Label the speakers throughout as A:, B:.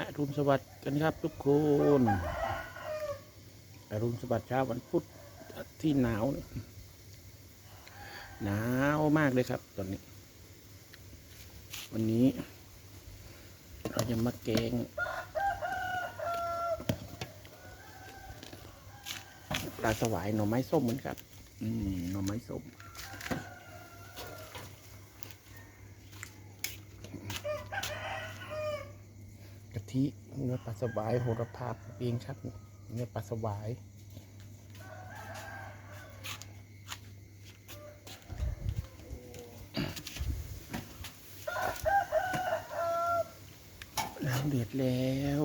A: อรุณสวัสดิ์กันครับทุกคนอรุณสวัสดิ์เช้าวันพุธที่หนาวนี่หนาวมากเลยครับ ตอนนี้ วันนี้ เราจะมาแกงปลาสวายหน่อไม้ส้มเหมือนครับอืมหน่อไม้ส้ม กะทิเนื้อปลาสวายโหระพาเองครับเนื้อปลาสวายน้ำเดือดแล้ว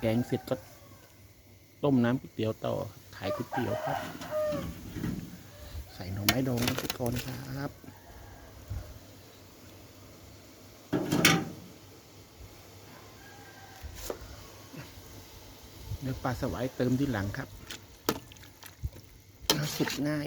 A: แกงเสร็จก็ต้มน้ำก๋วยเตี๋ยวต่อ ขายก๋วยเตี๋ยวครับ ส่หน่อไม้ดองทุกคนครับเนื้อปลาสวายเติมที่หลังครับ สุกง่าย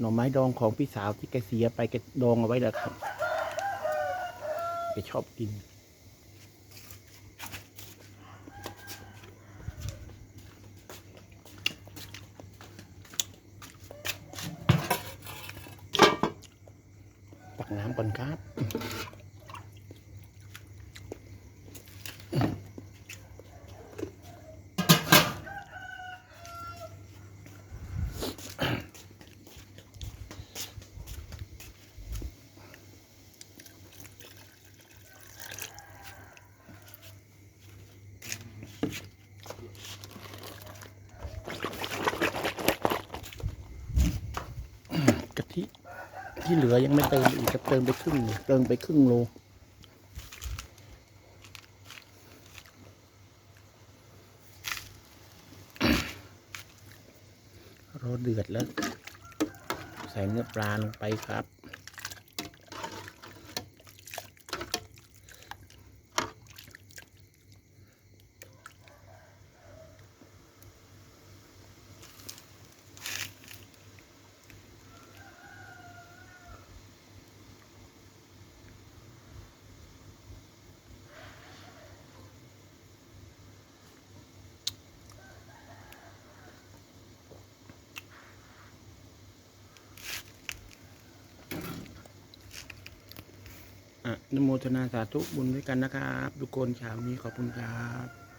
A: หน่อไม้ดองของพี่สาวที่แกเสียไปแกดองเอาไว้แล้วครับแกชอบกิน ตักน้ำก่อนครับ กะทิที่เหลือยังไม่เติมอีกจะเติมไปครึ่งหนึ่งเติมไปครึ่งโลรอเดือดแล้ว ใส่เนื้อปลาลงไปครับ นโมทนาสาธุบุญด้วยกันนะครับ ทุกคนเช้านี้ขอบคุณครับ